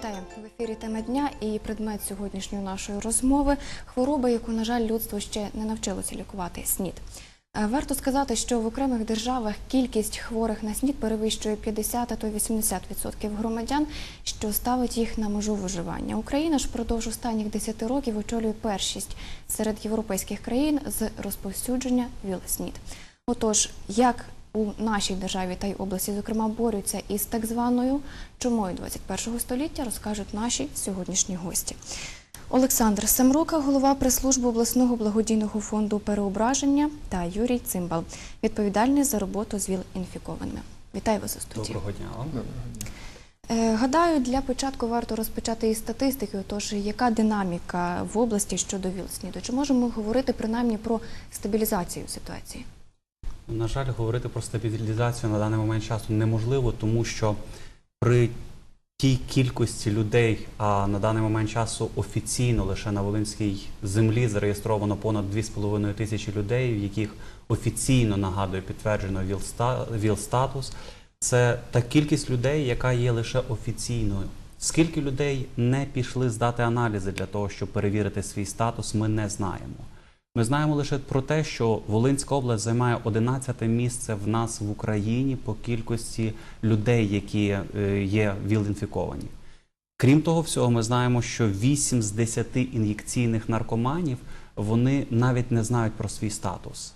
Вітаю в ефірі тема дня і предмет сьогоднішньої нашої розмови хвороба, яку, на жаль, людство ще не навчилося лікувати СНІД. Е, Варто сказати, що в окремих державах кількість хворих на СНІД перевищує 50 а то 80% громадян, що ставить їх на межу виживання. Україна ж впродовж останніх 10 років очолює першість серед європейських країн з розповсюдження ВІЛ-СНІД. Отож, як у нашій державі та й області, зокрема, борються із так званою чумою 21 століття, розкажуть наші сьогоднішні гості. Олександр Семрука, голова прес-служби обласного благодійного фонду переображення та Юрій Цимбал, відповідальний за роботу з ВІЛ-інфікованими. Вітаю вас у студії. Доброго дня. Е, Гадаю, для початку варто розпочати із статистики. Отож, яка динаміка в області щодо ВІЛ-СНІДу? Чи можемо говорити принаймні про стабілізацію ситуації? На жаль, говорити про стабілізацію на даний момент часу неможливо, тому що при тій кількості людей, а на даний момент часу офіційно лише на Волинській землі зареєстровано понад 2,5 тисячі людей, в яких офіційно нагадую підтверджено ВІЛ-ста- ВІЛ-статус. Це та кількість людей, яка є лише офіційною. Скільки людей не пішли здати аналізи для того, щоб перевірити свій статус, ми не знаємо. Ми знаємо лише про те, що Волинська область займає 11 місце в нас в Україні по кількості людей, які е, є ВІЛ-інфіковані. Крім того всього, ми знаємо, що 8 з 10 ін'єкційних наркоманів вони навіть не знають про свій статус.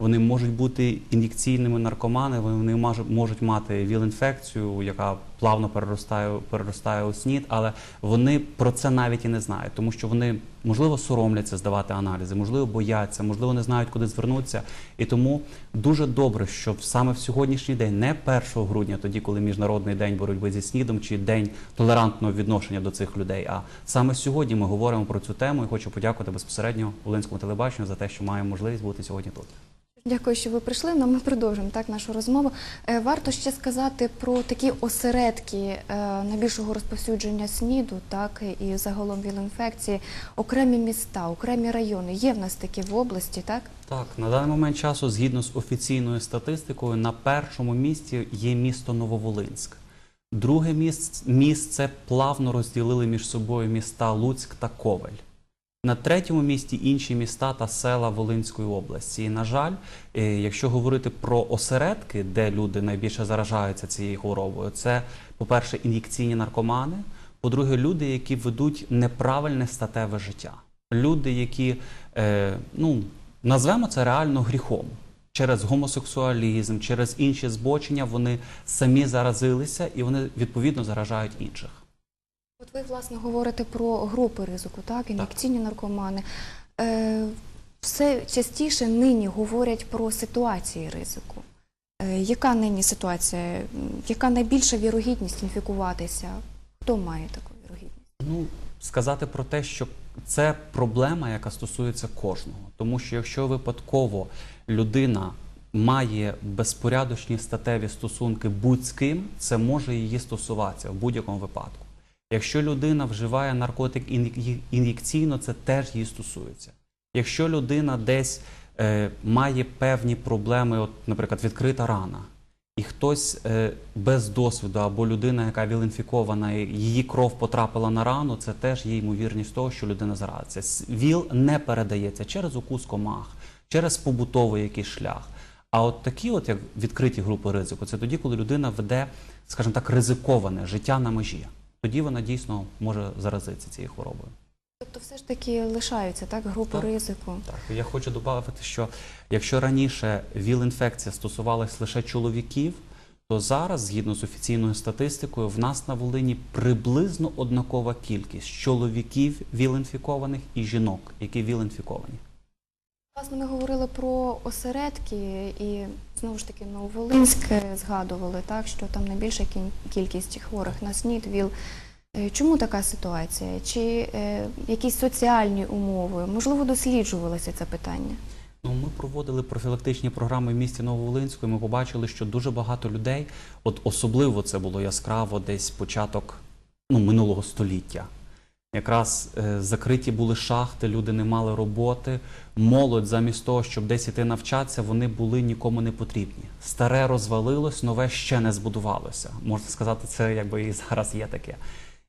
Вони можуть бути ін'єкційними наркоманами, вони можуть мати ВІЛ-інфекцію, яка плавно переростає, переростає у СНІД, але вони про це навіть і не знають, тому що вони можливо соромляться здавати аналізи, можливо, бояться, можливо, не знають, куди звернутися. І тому дуже добре, що саме в сьогоднішній день, не 1 грудня, тоді, коли міжнародний день боротьби зі СНІДом, чи день толерантного відношення до цих людей. А саме сьогодні ми говоримо про цю тему і хочу подякувати безпосередньо Волинському телебаченню за те, що маємо можливість бути сьогодні тут. Дякую, що ви прийшли. Ну, ми продовжимо так нашу розмову. Е, Варто ще сказати про такі осередки е, найбільшого розповсюдження СНІДу, так і загалом ВІЛ-інфекції, окремі міста, окремі райони. Є в нас такі в області, так? Так, на даний момент часу, згідно з офіційною статистикою, на першому місці є місто Нововолинськ. Друге місце, місце плавно розділили між собою міста Луцьк та Ковель. На третьому місці інші міста та села Волинської області. І, на жаль, е, якщо говорити про осередки, де люди найбільше заражаються цією хворобою, це, по-перше, ін'єкційні наркомани, по-друге, люди, які ведуть неправильне статеве життя. Люди, які, е, ну, назвемо це реально гріхом. Через гомосексуалізм, через інші збочення вони самі заразилися і вони відповідно заражають інших. От ви власне говорите про групи ризику, так ін'єкційні наркомани. Е, все частіше нині говорять про ситуації ризику. Е, яка нині ситуація? Яка найбільша вірогідність інфікуватися? Хто має таку вірогідність? Ну, сказати про те, що це проблема, яка стосується кожного. Тому що якщо випадково людина має безпорядочні статеві стосунки будь з ким, це може її стосуватися в будь-якому випадку. Якщо людина вживає наркотик ін'єк- ін'єкційно, це теж її стосується. Якщо людина десь е, має певні проблеми, от, наприклад, відкрита рана, і хтось е, без досвіду або людина, яка віл-інфікована, її кров потрапила на рану, це теж є ймовірність того, що людина заразиться. ВІЛ не передається через укус комах, через побутовий якийсь шлях. А от такі, от як відкриті групи ризику, це тоді, коли людина веде, скажімо так, ризиковане життя на межі. Тоді вона дійсно може заразитися цією хворобою. Тобто, все ж таки лишаються так групи Так. ризику. Так, я хочу додати, що якщо раніше ВІЛ-інфекція стосувалась лише чоловіків, то зараз, згідно з офіційною статистикою, в нас на Волині приблизно однакова кількість чоловіків ВІЛ-інфікованих і жінок, які ВІЛ-інфіковані. Власне, ми говорили про осередки і знову ж таки Нововолинськ е, згадували, так що там найбільша кількість хворих на СНІД, ВІЛ. Е, Чому така ситуація? Чи е, якісь соціальні умови? Можливо, досліджувалося це питання? Ну, ми проводили профілактичні програми в місті Нововолинську, і ми побачили, що дуже багато людей, от особливо це було яскраво десь початок ну, минулого століття. Якраз е, закриті були шахти, люди не мали роботи. Молодь, замість того, щоб десь іти навчатися, вони були нікому не потрібні. Старе розвалилось, нове ще не збудувалося. Можна сказати, це якби і зараз є таке.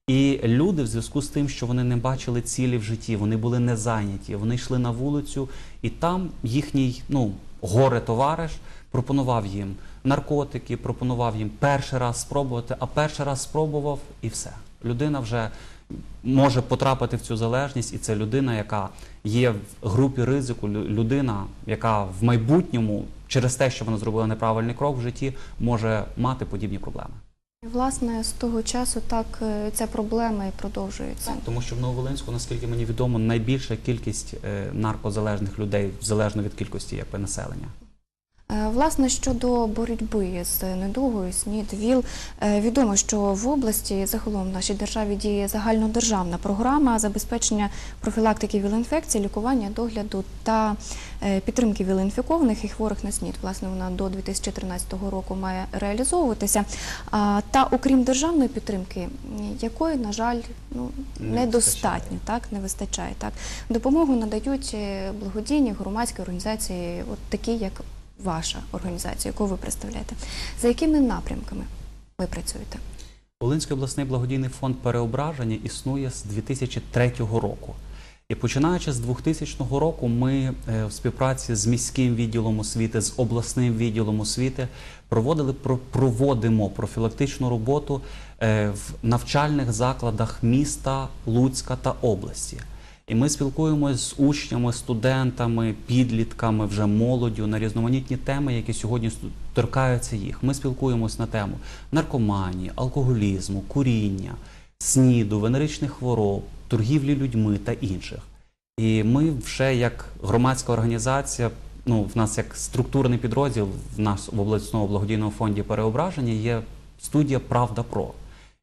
І люди, в зв'язку з тим, що вони не бачили цілі в житті, вони були не зайняті, вони йшли на вулицю, і там їхній ну, горе-товариш пропонував їм наркотики, пропонував їм перший раз спробувати, а перший раз спробував і все. Людина вже може потрапити в цю залежність, і це людина, яка є в групі ризику, людина, яка в майбутньому через те, що вона зробила неправильний крок в житті, може мати подібні проблеми. Власне, з того часу так е, ця проблема і продовжується. Тому що в Нововолинську, наскільки мені відомо, найбільша кількість е, наркозалежних людей залежно від кількості якби, населення. Е, Власне, щодо боротьби з недугою, СНІД, ВІЛ, е, відомо, що в області загалом в нашій державі діє загальнодержавна програма забезпечення профілактики ВІЛ-інфекції, лікування, догляду та е, підтримки ВІЛ-інфікованих і хворих на СНІД. Власне, вона до 2013 року має реалізовуватися. Та окрім державної підтримки, якої, на жаль, ну, Не недостатньо, так не вистачає. Так допомогу надають благодійні громадські організації, от такі як ваша організація, яку ви представляєте. За якими напрямками ви працюєте? Волинський обласний благодійний фонд переображення існує з 2003 року. І починаючи з 2000 року, ми е, в співпраці з міським відділом освіти, з обласним відділом освіти проводили про- проводимо профілактичну роботу е, в навчальних закладах міста Луцька та області. І ми спілкуємося з учнями, студентами, підлітками, вже молоддю на різноманітні теми, які сьогодні торкаються їх. Ми спілкуємось на тему наркоманії, алкоголізму, куріння, сніду, венеричних хвороб, торгівлі людьми та інших. І ми вже як громадська організація, ну в нас як структурний підрозділ, в нас в обласному благодійному фонді переображення є студія Правда Про.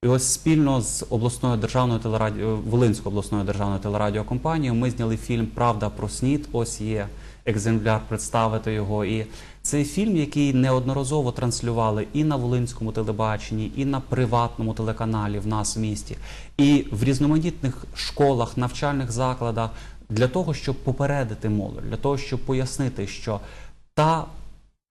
І ось спільно з обласною державною телерадіо Волинською обласною державною телерадіокомпанією ми зняли фільм Правда про снід. Ось є екземпляр представити його. І цей фільм, який неодноразово транслювали і на Волинському телебаченні, і на приватному телеканалі в нас в місті, і в різноманітних школах, навчальних закладах для того, щоб попередити молодь, для того, щоб пояснити, що та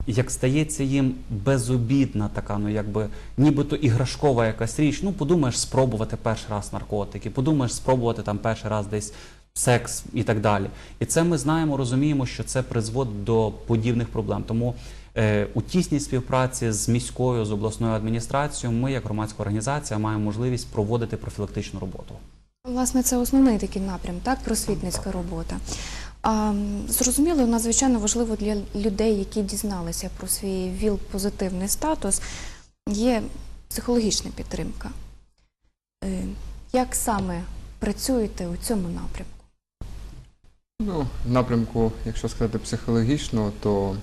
як стається їм безобідна така, ну якби нібито іграшкова якась річ. Ну, подумаєш спробувати перший раз наркотики, подумаєш спробувати там перший раз десь секс і так далі. І це ми знаємо, розуміємо, що це призводить до подібних проблем. Тому е, у тісній співпраці з міською, з обласною адміністрацією, ми, як громадська організація, маємо можливість проводити профілактичну роботу. Власне, це основний такий напрям, так, просвітницька робота. Зрозуміло, надзвичайно важливо для людей, які дізналися про свій ВІЛ-позитивний статус, є психологічна підтримка. Е, Як саме працюєте у цьому напрямку? Ну, напрямку, якщо сказати психологічного, то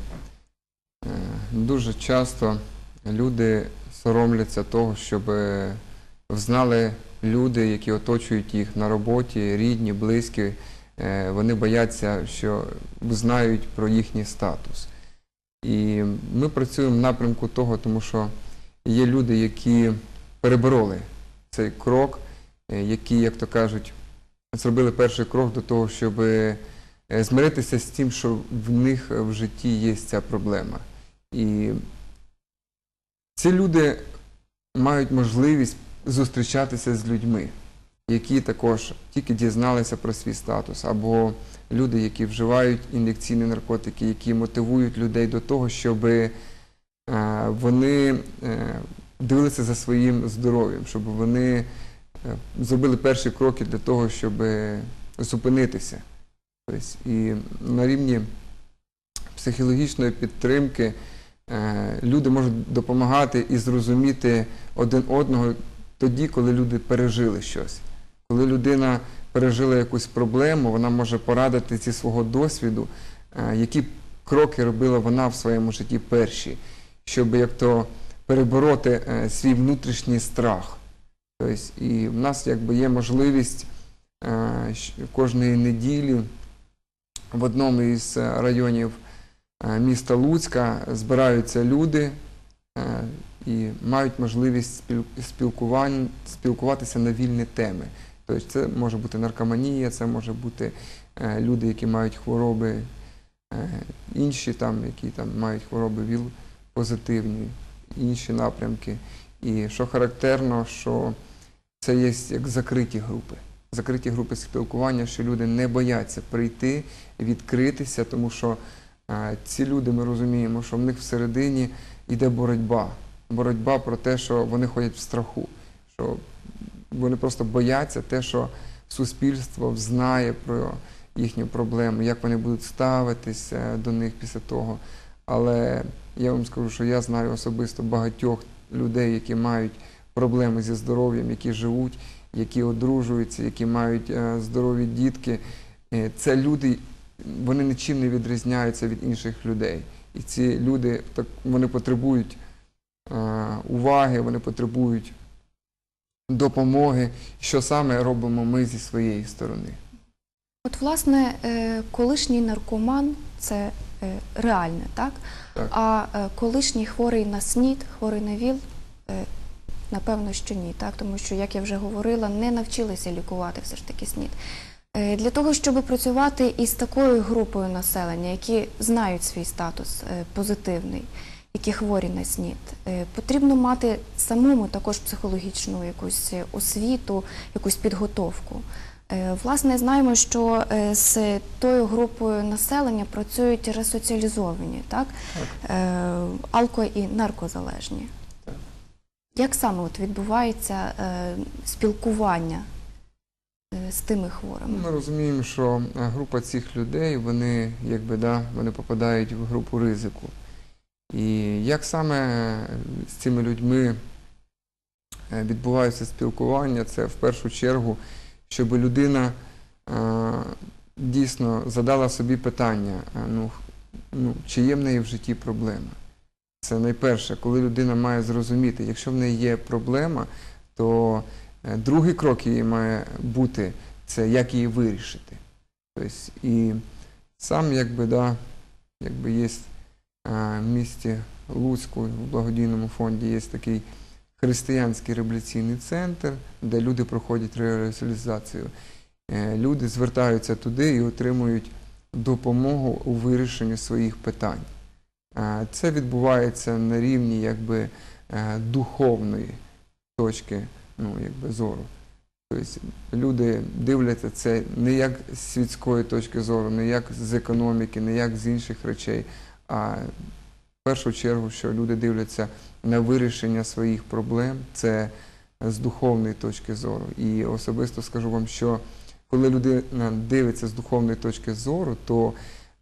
е, дуже часто люди соромляться того, щоб е, знали люди, які оточують їх на роботі, рідні, близькі. Е, вони бояться, що знають про їхній статус. І ми працюємо в напрямку того, тому що є люди, які перебороли цей крок, е, які, як то кажуть, зробили перший крок до того, щоб е, змиритися з тим, що в них в житті є ця проблема. І ці люди мають можливість зустрічатися з людьми, які також тільки дізналися про свій статус, або люди, які вживають ін'єкційні наркотики, які мотивують людей до того, щоб е, вони е, дивилися за своїм здоров'ям, щоб вони е, зробили перші кроки для того, щоб зупинитися. Тобто, і на рівні психологічної підтримки люди можуть допомагати і зрозуміти один одного тоді, коли люди пережили щось. Коли людина пережила якусь проблему, вона може порадити зі свого досвіду, е, які кроки робила вона в своєму житті перші, щоб як то перебороти е, свій внутрішній страх. Тобто, і в нас є можливість е, кожної неділі в одному із районів міста Луцька збираються люди і мають можливість спілкуватися на вільні теми. Тобто це може бути наркоманія, це може бути е, люди, які мають хвороби, е, інші там, які там мають хвороби ВІЛ позитивні, інші напрямки. І що характерно, що це є як закриті групи. Закриті групи спілкування, що люди не бояться прийти, відкритися, тому що е, ці люди, ми розуміємо, що в них всередині йде боротьба. Боротьба про те, що вони ходять в страху, що вони просто бояться те, що суспільство знає про їхню проблему, як вони будуть ставитися до них після того. Але я вам скажу, що я знаю особисто багатьох людей, які мають проблеми зі здоров'ям, які живуть, які одружуються, які мають е, здорові дітки. Е, Це люди, вони нічим не відрізняються від інших людей. І ці люди вони потребують е, уваги, вони потребують допомоги. Що саме робимо ми зі своєї сторони? От, власне, е, колишній наркоман це е, реальне, так? Так. А е, колишній хворий на СНІД, хворий на ВІЛ, напевно, що ні, так? Тому що, як я вже говорила, не навчилися лікувати все ж таки СНІД. Для того, щоб працювати із такою групою населення, які знають свій статус позитивний, які хворі на СНІД, е, потрібно мати самому також психологічну якусь е, освіту, якусь підготовку. Е, Власне, знаємо, що з тою групою населення працюють ресоціалізовані, так? Е, Алко- і наркозалежні. Так. Як саме от відбувається спілкування з тими хворими? Ми розуміємо, що група цих людей, вони якби да, вони попадають в групу ризику. І як саме з цими людьми е, відбувається спілкування, це в першу чергу, щоб людина е, дійсно задала собі питання, е, ну, ну, чи є в неї в житті проблема. Це найперше, коли людина має зрозуміти, якщо в неї є проблема, то другий крок її має бути це як її вирішити. Тобто, і сам, якби, да, якби є місті Луцьку в благодійному фонді є такий християнський реабілітаційний центр, де люди проходять реалізацію. Е, Люди звертаються туди і отримують допомогу у вирішенні своїх питань. Е, Це відбувається на рівні якби, е, духовної точки ну, якби, зору. Тобто люди дивляться це не як з світської точки зору, не як з економіки, не як з інших речей, а в першу чергу, що люди дивляться на вирішення своїх проблем, це з духовної точки зору. І особисто скажу вам, що коли людина дивиться з духовної точки зору, то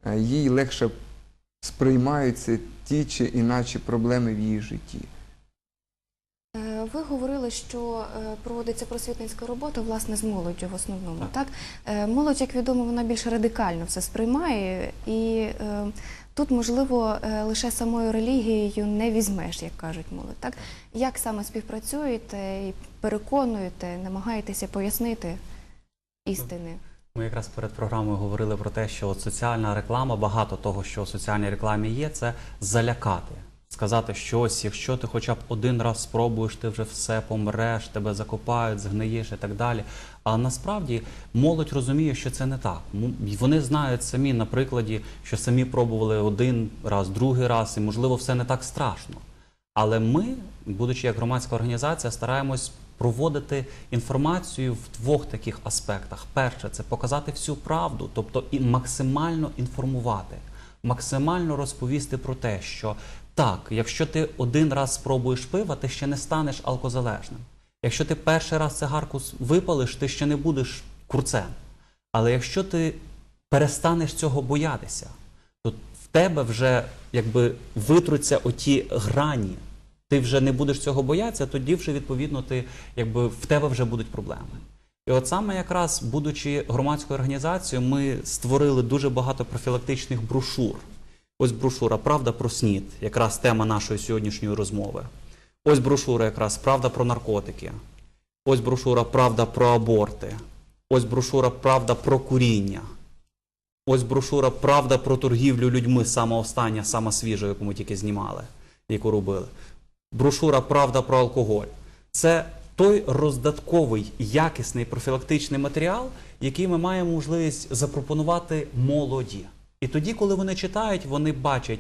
е, їй легше сприймаються ті чи іначе проблеми в її житті. Е, Ви говорили, що е, проводиться просвітницька робота власне з молоддю в основному. Так, Так. Молодь, як відомо, вона більш радикально все сприймає, і тут можливо е, лише самою релігією не візьмеш, як кажуть молодь. Так як саме співпрацюєте і переконуєте, намагаєтеся пояснити істини? Ми якраз перед програмою говорили про те, що от соціальна реклама, багато того, що в соціальній рекламі є, це залякати. Сказати щось, якщо ти хоча б один раз спробуєш, ти вже все помреш, тебе закопають, згниєш і так далі. А насправді молодь розуміє, що це не так. Вони знають самі на прикладі, що самі пробували один раз, другий раз, і можливо все не так страшно. Але ми, будучи як громадська організація, стараємось проводити інформацію в двох таких аспектах. Перше це показати всю правду, тобто і максимально інформувати, максимально розповісти про те, що так, якщо ти один раз спробуєш пива, ти ще не станеш алкозалежним. Якщо ти перший раз цигарку випалиш, ти ще не будеш курцем. Але якщо ти перестанеш цього боятися, то в тебе вже якби витруться оті грані. Ти вже не будеш цього боятися, тоді вже відповідно ти якби в тебе вже будуть проблеми. І от саме якраз, будучи громадською організацією, ми створили дуже багато профілактичних брошур. Ось брошура Правда про СНІД, якраз тема нашої сьогоднішньої розмови. Ось брошура якраз Правда про наркотики. Ось брошура Правда про аборти. Ось брошура Правда про куріння. Ось брошура Правда про торгівлю людьми, сама остання, сама свіжа, яку ми тільки знімали, яку робили. Брошура Правда про алкоголь. Це той роздатковий якісний профілактичний матеріал, який ми маємо можливість запропонувати молоді. І тоді, коли вони читають, вони бачать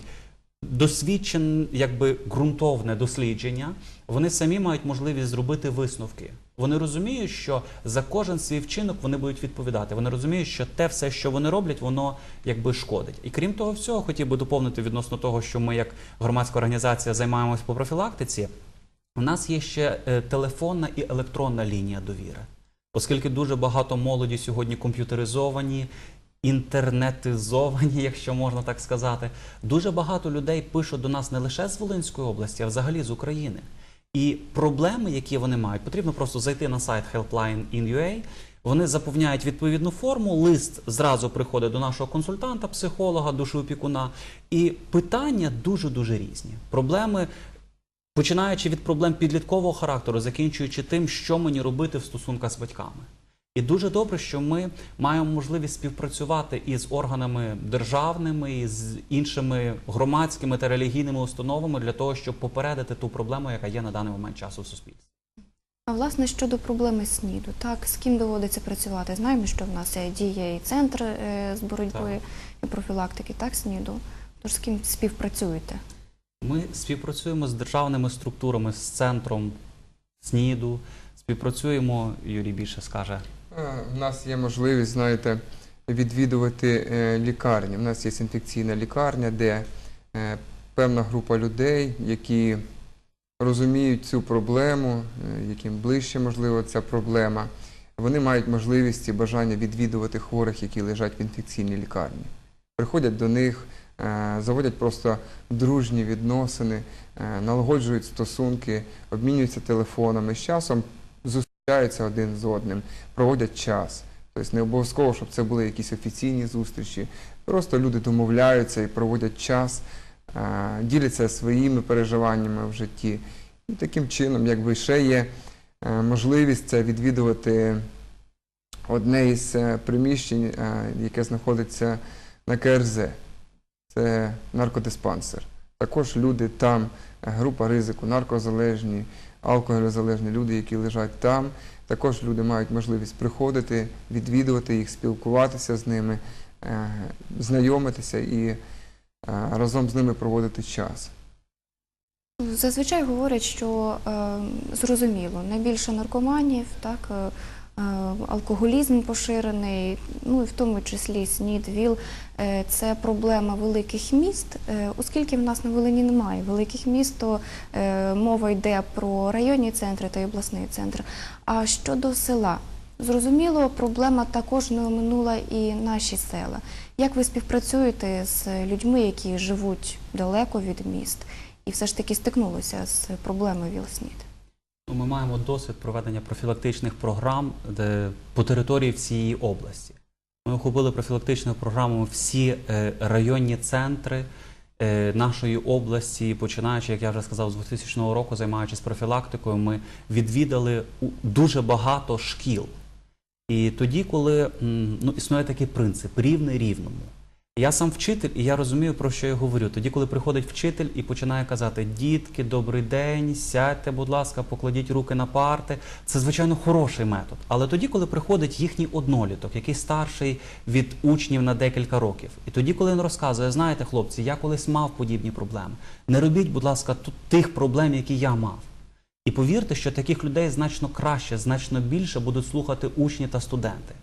досвідчене, якби ґрунтовне дослідження, вони самі мають можливість зробити висновки. Вони розуміють, що за кожен свій вчинок вони будуть відповідати. Вони розуміють, що те все, що вони роблять, воно якби шкодить. І крім того всього, хотів би доповнити відносно того, що ми як громадська організація займаємось по профілактиці. У нас є ще е, телефонна і електронна лінія довіри, оскільки дуже багато молоді сьогодні комп'ютеризовані, інтернетизовані, якщо можна так сказати. Дуже багато людей пишуть до нас не лише з Волинської області, а взагалі з України. І проблеми, які вони мають, потрібно просто зайти на сайт Helpline in UA, Вони заповняють відповідну форму, лист зразу приходить до нашого консультанта, психолога, душеопікуна. І питання дуже дуже різні. Проблеми починаючи від проблем підліткового характеру, закінчуючи тим, що мені робити в стосунках з батьками. І дуже добре, що ми маємо можливість співпрацювати із органами державними, і з іншими громадськими та релігійними установами для того, щоб попередити ту проблему, яка є на даний момент часу в суспільстві. А власне щодо проблеми СНІДу, так з ким доводиться працювати? Знаємо, що в нас е, діє і центр е, з боротьби і профілактики, так СНІДу. Тож з ким співпрацюєте? Ми співпрацюємо з державними структурами, з центром СНІДу, співпрацюємо, Юрій більше скаже. Е, У нас є можливість, знаєте, відвідувати е, лікарні. У нас є інфекційна лікарня, де е, певна група людей, які розуміють цю проблему, е, яким ближче, можливо, ця проблема, вони мають можливість і бажання відвідувати хворих, які лежать в інфекційній лікарні. Приходять до них, е, заводять просто дружні відносини, е, налагоджують стосунки, обмінюються телефонами. З часом зустрічаються один з одним, проводять час. Тобто не обов'язково, щоб це були якісь офіційні зустрічі. Просто люди домовляються і проводять час, діляться своїми переживаннями в житті. І таким чином, якби ще є е, можливість це відвідувати одне із е, приміщень, е, яке знаходиться на КРЗ. Це наркодиспансер. Також люди там, група ризику, наркозалежні, алкоголезалежні люди, які лежать там. Також люди мають можливість приходити, відвідувати їх, спілкуватися з ними, е, знайомитися і е, разом з ними проводити час. Зазвичай говорять, що е, зрозуміло, найбільше наркоманів, так, алкоголізм поширений, ну і в тому числі СНІД, ВІЛ е, це проблема великих міст, е, оскільки в нас на Волині немає великих міст, то е, мова йде про районні центри та обласний центр. А щодо села, зрозуміло, проблема також не оминула і наші села. Як ви співпрацюєте з людьми, які живуть далеко від міст? і все ж таки стикнулися з проблемою ВІЛ-СНІД. Ми маємо досвід проведення профілактичних програм по території всієї області. Ми охопили профілактичною програмою всі е, районні центри е, нашої області, починаючи, як я вже сказав, з 2000 року, займаючись профілактикою, ми відвідали дуже багато шкіл. І тоді, коли ну, існує такий принцип рівний рівному. Я сам вчитель, і я розумію, про що я говорю. Тоді, коли приходить вчитель і починає казати: дітки, добрий день, сядьте, будь ласка, покладіть руки на парти. Це звичайно хороший метод. Але тоді, коли приходить їхній одноліток, який старший від учнів на декілька років, і тоді, коли він розказує, знаєте, хлопці, я колись мав подібні проблеми. Не робіть, будь ласка, тих проблем, які я мав. І повірте, що таких людей значно краще, значно більше будуть слухати учні та студенти.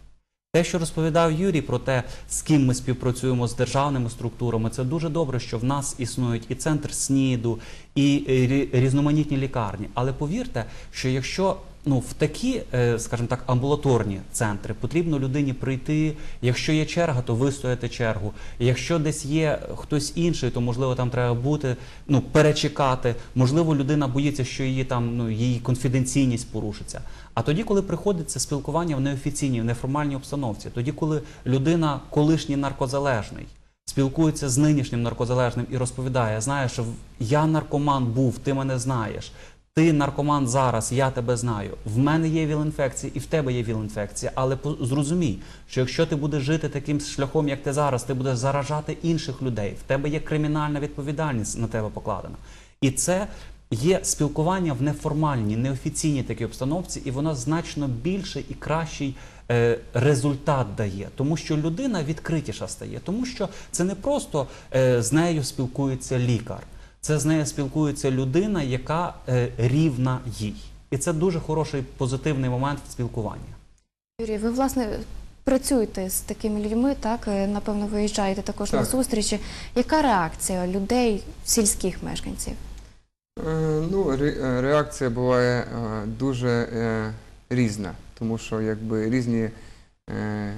Те, що розповідав Юрій про те, з ким ми співпрацюємо з державними структурами, це дуже добре, що в нас існують і центр СНІДу, і різноманітні лікарні. Але повірте, що якщо ну в такі, е, скажімо так, амбулаторні центри потрібно людині прийти. Якщо є черга, то вистояти чергу. Якщо десь є хтось інший, то можливо там треба бути, ну перечекати. Можливо, людина боїться, що її там ну її конфіденційність порушиться. А тоді, коли приходить це спілкування в неофіційній, в неформальній обстановці, тоді, коли людина, колишній наркозалежний, спілкується з нинішнім наркозалежним і розповідає: знаєш, я наркоман був, ти мене знаєш. Ти наркоман зараз, я тебе знаю. В мене є віл-інфекція і в тебе є віл-інфекція. Але зрозумій, що якщо ти будеш жити таким шляхом, як ти зараз, ти будеш заражати інших людей. В тебе є кримінальна відповідальність на тебе покладена. І це є спілкування в неформальній, неофіційній такій обстановці, і воно значно більше і кращий е, результат дає, тому що людина відкритіша стає, тому що це не просто е, з нею спілкується лікар, це з нею спілкується людина, яка е, рівна їй. І це дуже хороший позитивний момент в спілкуванні. Юрій, ви власне працюєте з такими людьми, так е, напевно, виїжджаєте також на зустрічі. Яка реакція людей, сільських мешканців? Е, Ну, ре- е, реакція буває е, дуже е, різна, тому що якби різні е,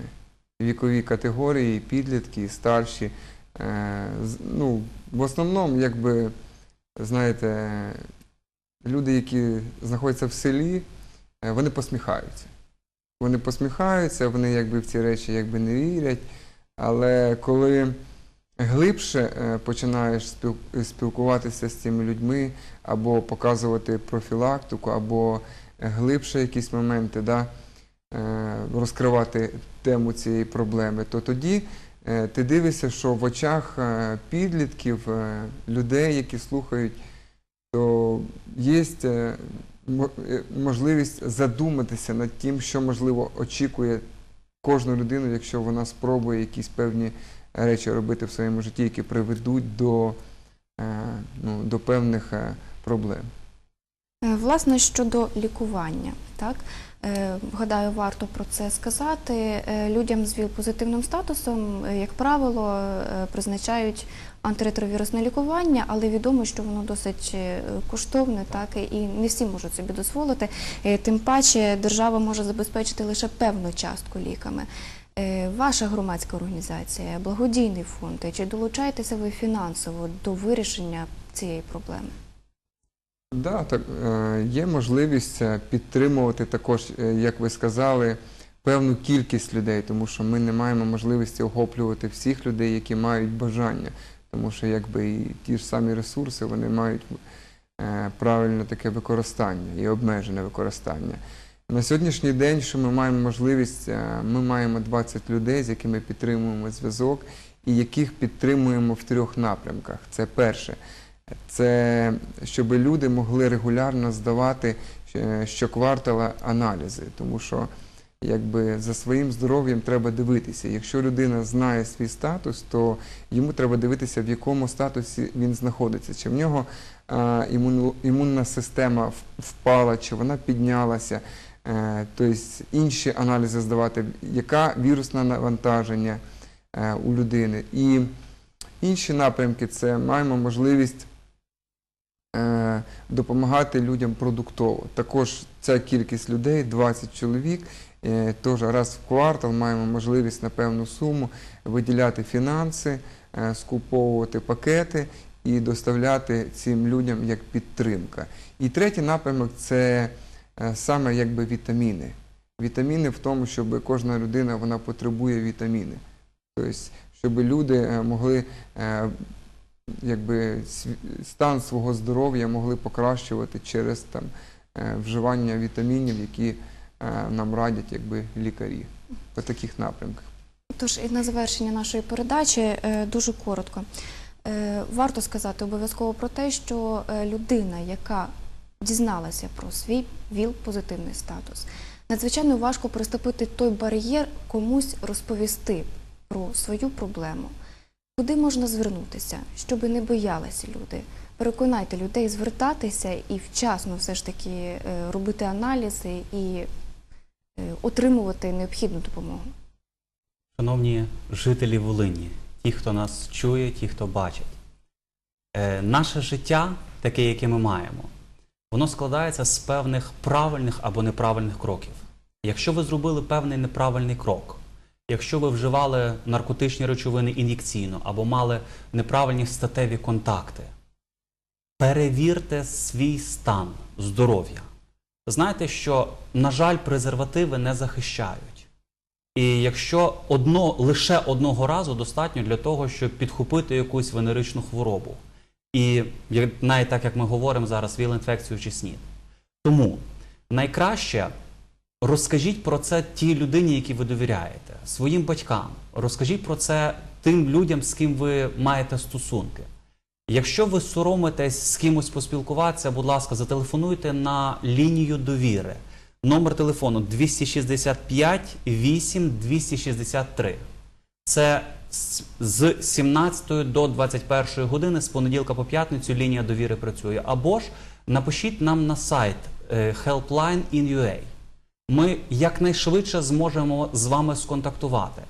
вікові категорії, підлітки, старші. Е, Ну, в основному, якби, знаєте, люди, які знаходяться в селі, е, вони посміхаються. Вони посміхаються, вони якби в ці речі якби не вірять. Але коли глибше е, починаєш спілкуватися з цими людьми, або показувати профілактику, або глибше якісь моменти, да, розкривати тему цієї проблеми, то тоді ти дивишся, що в очах е, підлітків, е, людей, які слухають, то є е, мо- е, можливість задуматися над тим, що можливо очікує кожну людину, якщо вона спробує якісь певні речі робити в своєму житті, які приведуть до, е, ну, до певних е, проблем. Е, Власне, щодо лікування, так е, гадаю, варто про це сказати. Е, Людям з ВІЛ-позитивним статусом, е, як правило, е, призначають антиретровірусне лікування, але відомо, що воно досить е, коштовне, так і не всі можуть собі дозволити. Е, Тим паче держава може забезпечити лише певну частку ліками. Е, Ваша громадська організація, благодійний фонд, е, чи долучаєтеся ви фінансово до вирішення цієї проблеми? Да, так, е, є можливість е, підтримувати також, е, як ви сказали, певну кількість людей, тому що ми не маємо можливості охоплювати всіх людей, які мають бажання, тому що якби і ті ж самі ресурси вони мають правильне таке використання і обмежене використання. На сьогоднішній день, що ми маємо можливість, ми маємо 20 людей, з якими підтримуємо зв'язок, і яких підтримуємо в трьох напрямках. Це перше. Це щоб люди могли регулярно здавати е, щоквартала аналізи, тому що якби за своїм здоров'ям треба дивитися. Якщо людина знає свій статус, то йому треба дивитися, в якому статусі він знаходиться. Чи в нього е, імунна система впала, чи вона піднялася. Е, Тобто інші аналізи здавати, яка вірусне навантаження е, у людини. І інші напрямки це маємо можливість допомагати людям продуктово. Також ця кількість людей, 20 чоловік, е, теж раз в квартал маємо можливість на певну суму виділяти фінанси, е, скуповувати пакети і доставляти цим людям як підтримка. І третій напрямок це е, саме якби вітаміни. Вітаміни в тому, щоб кожна людина вона потребує вітаміни. Тобто, щоб люди могли якби стан свого здоров'я могли покращувати через там е, вживання вітамінів, які е, нам радять якби лікарі по таких напрямках. Тож і на завершення нашої передачі е, дуже коротко. Варто сказати обов'язково про те, що людина, яка дізналася про свій ВІЛ-позитивний статус, надзвичайно важко приступити той бар'єр комусь розповісти про свою проблему. Куди можна звернутися, щоб не боялися люди? Переконайте людей звертатися і вчасно все ж таки е, робити аналізи і е, отримувати необхідну допомогу. Шановні жителі Волині, ті, хто нас чує, ті, хто бачить, е, наше життя, таке, яке ми маємо, воно складається з певних правильних або неправильних кроків. Якщо ви зробили певний неправильний крок, якщо ви вживали наркотичні речовини ін'єкційно або мали неправильні статеві контакти, перевірте свій стан здоров'я. Знайте, що, на жаль, презервативи не захищають. І якщо одно, лише одного разу достатньо для того, щоб підхопити якусь венеричну хворобу. І навіть так, як ми говоримо зараз, ВІЛ-інфекцію чи СНІД. Тому найкраще розкажіть про це тій людині, якій ви довіряєте, своїм батькам. Розкажіть про це тим людям, з ким ви маєте стосунки. Якщо ви соромитесь з кимось поспілкуватися, будь ласка, зателефонуйте на лінію довіри. Номер телефону 265 8 263. Це з- з 17 до 21 години з понеділка по п'ятницю лінія довіри працює. Або ж напишіть нам на сайт е, Helpline in UA. Ми якнайшвидше зможемо з вами сконтактувати.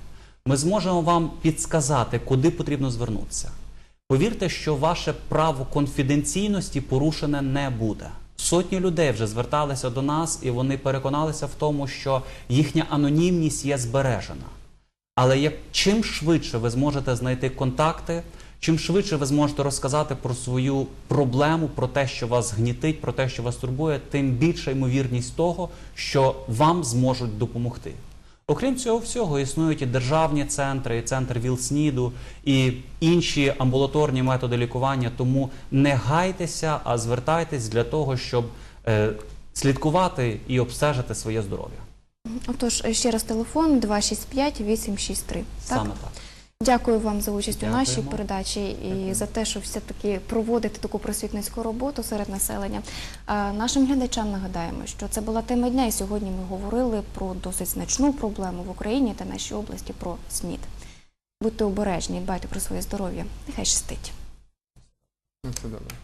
Ми зможемо вам підсказати, куди потрібно звернутися. Повірте, що ваше право конфіденційності порушене не буде. Сотні людей вже зверталися до нас, і вони переконалися в тому, що їхня анонімність є збережена. Але як чим швидше ви зможете знайти контакти, чим швидше ви зможете розказати про свою проблему, про те, що вас гнітить, про те, що вас турбує, тим більша ймовірність того, що вам зможуть допомогти. Окрім цього всього, існують і державні центри, і центр ВІЛ-СНІДу, і інші амбулаторні методи лікування. Тому не гайтеся, а звертайтесь для того, щоб е, слідкувати і обстежити своє здоров'я. Отож, ще раз телефон 265 863. Так? Саме так. Дякую вам за участь у нашій передачі і Дякую. за те, що все-таки проводите таку просвітницьку роботу серед населення. А, Нашим глядачам нагадаємо, що це була тема дня, і сьогодні ми говорили про досить значну проблему в Україні та нашій області про СНІД. Будьте обережні, дбайте про своє здоров'я. Нехай щастить. Ну, Це добре.